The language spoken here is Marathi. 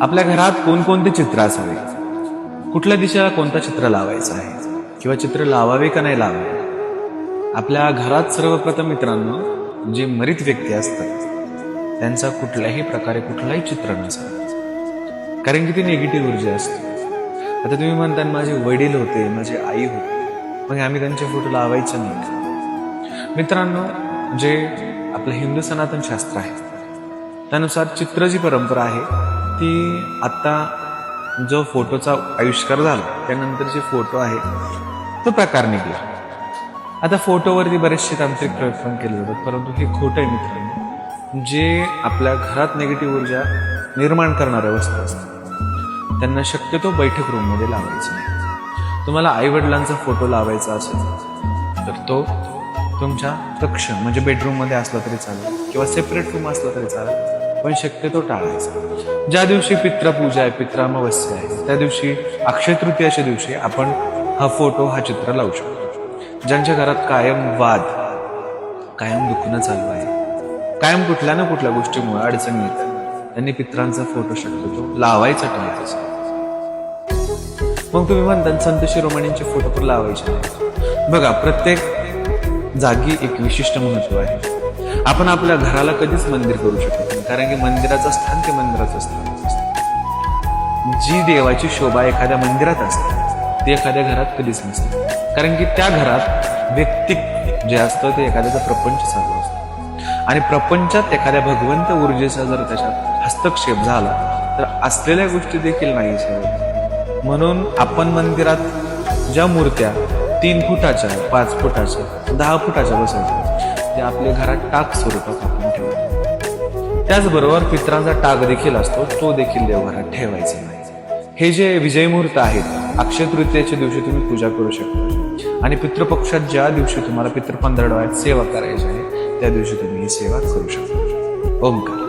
आपल्या घरात कोणकोणते चित्र असावे? कुठल्या दिशेला कोणता चित्र लावायचं आहे? किंवा चित्र लावावे का नाही लावावे? आपल्या घरात सर्वप्रथम मित्रांनो जे मरित व्यक्ती असतात त्यांचा कुठल्याही प्रकारे कुठलाही चित्र नसावं. कारण की ती निगेटिव्ह ऊर्जा असते आता तुम्ही म्हणता माझे वडील होते माझी आई होते मग आम्ही त्यांचे फोटो लावायचे नाही. मित्रांनो जे आपलं हिंदू सनातन शास्त्र आहे त्यानुसार चित्र जी परंपरा आहे ती आत्ता जो फोटोचा आविष्कार झाला त्यानंतर जे फोटो आहे तो प्रकार निघला. आता फोटोवरती बरेचसे तांत्रिक प्रयत्न केले जातात परंतु हे खोटं आहे मित्रांनो. जे आपल्या घरात निगेटिव्ह ऊर्जा निर्माण करणाऱ्या वस्तू असतात त्यांना शक्यतो बैठक रूममध्ये लावायचं नाही. तुम्हाला आईवडिलांचा फोटो लावायचा असेल तर तो तुमच्या कक्ष म्हणजे बेडरूममध्ये असला तरी चालेल किंवा सेपरेट रूम असला तरी चालेल. पण शक्यतो टाळायचा. ज्या दिवशी पित्रपूजा आहे पित्रामावस्या आहे त्या दिवशी अक्षय तृतीयाच्या दिवशी आपण हा फोटो हा चित्र लावू शकतो. ज्यांच्या घरात कायम वाद कायम दुखणं चालू आहे कायम कुठल्या ना कुठल्या गोष्टीमुळे अडचणी येतात त्यांनी पित्रांचा फोटो शक्यतो लावायचा टाळायचा. मग तुम्ही म्हणता संत शिरोमणींचे फोटो पण लावायचे बघा प्रत्येक जागी एक विशिष्ट महत्त्व आहे. आपण आपल्या घराला कधीच मंदिर करू शकत नाही कारण की मंदिराचं स्थान ते मंदिराचं स्थान असतं. जी देवाची शोभा एखाद्या मंदिरात असते ती एखाद्या घरात कधीच नसते. कारण की त्या घरात व्यक्तिक जे असतं ते एखाद्याचा प्रपंच चालू असतो. आणि प्रपंचात एखाद्या भगवंत ऊर्जेचा जर त्याच्यात हस्तक्षेप झाला तर असलेल्या गोष्टी देखील नाही म्हणून आपण मंदिरात ज्या मूर्त्या तीन फुटाच्या पाच फुटाच्या दहा फुटाच्या बसवतो ते आपल्या घरात टाक स्वरूपात आपण ठेवतो. त्याचबरोबर पित्रांचा टाक देखील असतो तो देखील देवघरात ठेवायचा नाही. हे जे विजय मुहूर्त आहेत अक्षय तृतीयेच्या दिवशी तुम्ही पूजा करू शकता. आणि पितृपक्षात ज्या दिवशी तुम्हाला पितृ पंधरवड्यात सेवा करायची आहे त्या दिवशी तुम्ही ही सेवा करू शकता. ओमकार